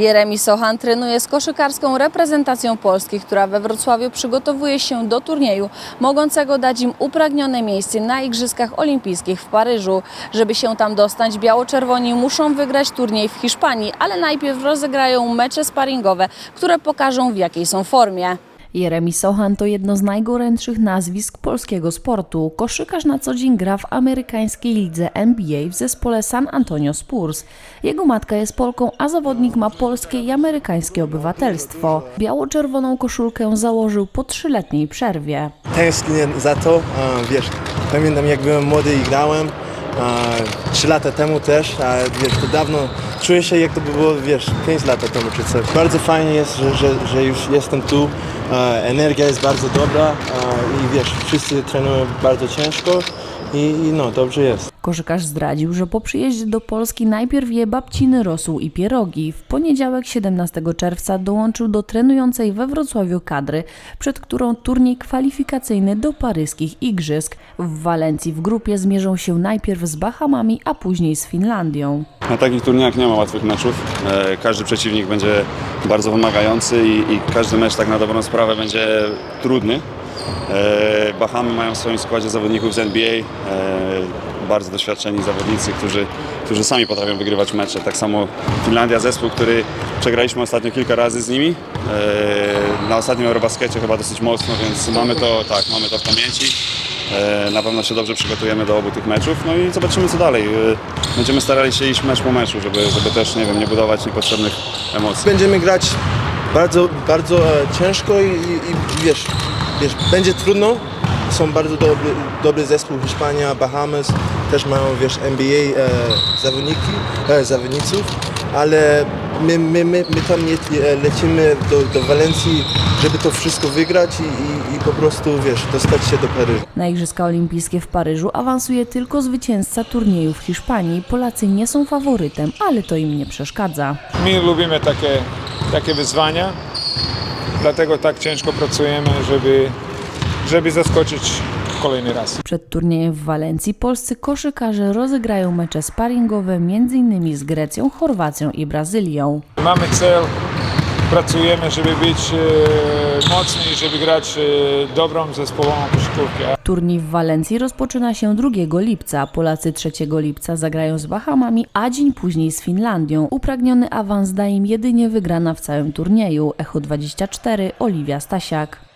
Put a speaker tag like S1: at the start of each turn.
S1: Jeremi Sochan trenuje z koszykarską reprezentacją Polski, która we Wrocławiu przygotowuje się do turnieju, mogącego dać im upragnione miejsce na Igrzyskach Olimpijskich w Paryżu. Żeby się tam dostać, biało-czerwoni muszą wygrać turniej w Hiszpanii, ale najpierw rozegrają mecze sparingowe, które pokażą w jakiej są formie. Jeremi Sochan to jedno z najgorętszych nazwisk polskiego sportu. Koszykarz na co dzień gra w amerykańskiej lidze NBA w zespole San Antonio Spurs. Jego matka jest Polką, a zawodnik ma polskie i amerykańskie obywatelstwo. Biało-czerwoną koszulkę założył po trzyletniej przerwie.
S2: tęsknię za to. Wiesz, pamiętam jak byłem młody i grałem. Trzy lata temu też, a wiesz, to dawno czuję się jak to by było, wiesz, pięć lat temu czy coś. Bardzo fajnie jest, że, że, że już jestem tu. Energia jest bardzo dobra i wiesz, wszyscy trenują bardzo ciężko i, i no, dobrze jest.
S1: Koszykarz zdradził, że po przyjeździe do Polski najpierw je babciny rosół i pierogi. W poniedziałek 17 czerwca dołączył do trenującej we Wrocławiu kadry, przed którą turniej kwalifikacyjny do paryskich igrzysk. W Walencji w grupie zmierzą się najpierw z Bahamami, a później z Finlandią.
S3: Na takich turniejach nie ma łatwych meczów. E, Każdy przeciwnik będzie bardzo wymagający i, i każdy mecz tak na dobrą sprawę będzie trudny. E, Bahamy mają w swoim składzie zawodników z NBA, e, bardzo doświadczeni zawodnicy, którzy, którzy sami potrafią wygrywać mecze. Tak samo Finlandia, zespół, który przegraliśmy ostatnio kilka razy z nimi. E, Na ostatnim Eurobaskecie chyba dosyć mocno, więc mamy to, tak, mamy to w pamięci. E, Na pewno się dobrze przygotujemy do obu tych meczów, no i zobaczymy co dalej. E, Będziemy starali się iść mecz po meczu, żeby, żeby też, nie wiem, nie budować niepotrzebnych emocji.
S2: Będziemy grać bardzo, bardzo ciężko i, i, i wiesz, wiesz, będzie trudno. Są bardzo dobry, dobry zespół Hiszpania, Bahamas, też mają wiesz, NBA e, zawodniki, e, zawodniców, ale my, my, my, my tam nie, e, lecimy do, do Walencji, żeby to wszystko wygrać i, i, i po prostu wiesz, dostać się do Paryża.
S1: Na Igrzyska Olimpijskie w Paryżu awansuje tylko zwycięzca turnieju w Hiszpanii. Polacy nie są faworytem, ale to im nie przeszkadza.
S4: My lubimy takie, takie wyzwania, dlatego tak ciężko pracujemy, żeby, żeby zaskoczyć kolejny raz.
S1: Przed turniejem w Walencji polscy koszykarze rozegrają mecze sparingowe m.in. z Grecją, Chorwacją i Brazylią.
S4: Mamy cel, pracujemy, żeby być e, mocni, żeby grać e, dobrą zespołową koszykówkę.
S1: Turniej w Walencji rozpoczyna się 2 lipca. Polacy 3 lipca zagrają z Bahamami, a dzień później z Finlandią. Upragniony awans da im jedynie wygrana w całym turnieju. Echo 24, Oliwia Stasiak.